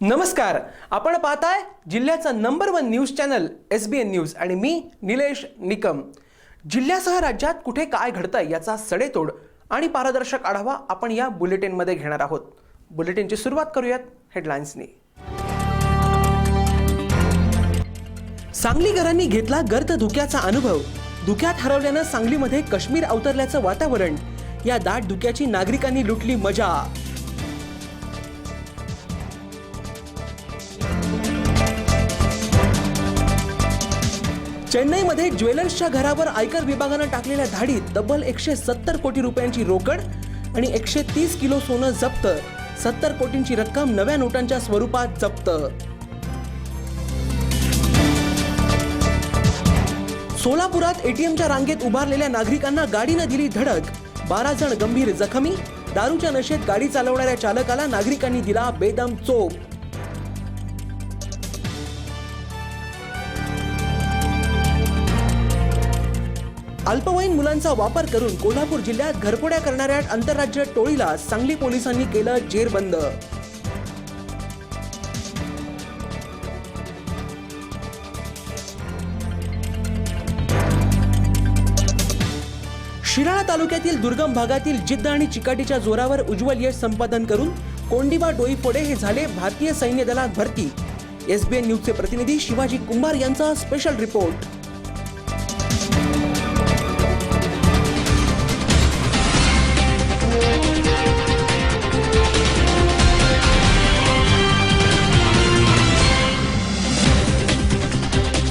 नमस्कार. आपण पाहताय जिल्ह्याचा number one news channel S B N news आणि मी निलेश निकम. जिल्ह्यासह राज्यात कुठे काय घडतंय याचा सडेतोड आणि पारदर्शक आढावा आपण या बुलेटिनमध्ये घेणार आहोत. बुलेटिनची सुरुवात करूयात हेडलाईन्सनी सांगलीकरांनी घेतला गर्द धुक्याचा अनुभव. धुक्यात हरवल्यानं सांगलीमध्ये काश्मीर अवतरल्याचं वातावरण. या दाट धुक्याची नागरिकांनी लुटली मजा. चेन्नईमध्ये ज्वेलर्सच्या घरावर आयकर विभागानं टाकलेल्या धाडीत तब्बल एकशे सत्तर कोटी रुपयांची रोकड आणि एकशे तीस किलो सोनं जप्त. सत्तर कोटींची रक्कम नव्या नोटांच्या स्वरूपात जप्त. सोलापुरात एटीएमच्या रांगेत उभारलेल्या नागरिकांना गाडीनं दिली धडक. बारा जण गंभीर जखमी. दारूच्या नशेत गाडी चालवणाऱ्या चालकाला नागरिकांनी दिला बेदम चोप. अल्पवयीन मुलांचा वापर करून कोल्हापूर जिल्ह्यात घरफोड्या करणाऱ्या आंतरराज्य टोळीला सांगली पोलिसांनी केलं जेरबंद. शिराळा तालुक्यातील दुर्गम भागातील जिद्द आणि चिकाटीच्या जोरावर उज्ज्वल यश संपादन करून कोंडिबा डोईफोडे हे झाले भारतीय सैन्य दलात भरती. एसबीएन न्यूजचे प्रतिनिधी शिवाजी कुंभार यांचा स्पेशल रिपोर्ट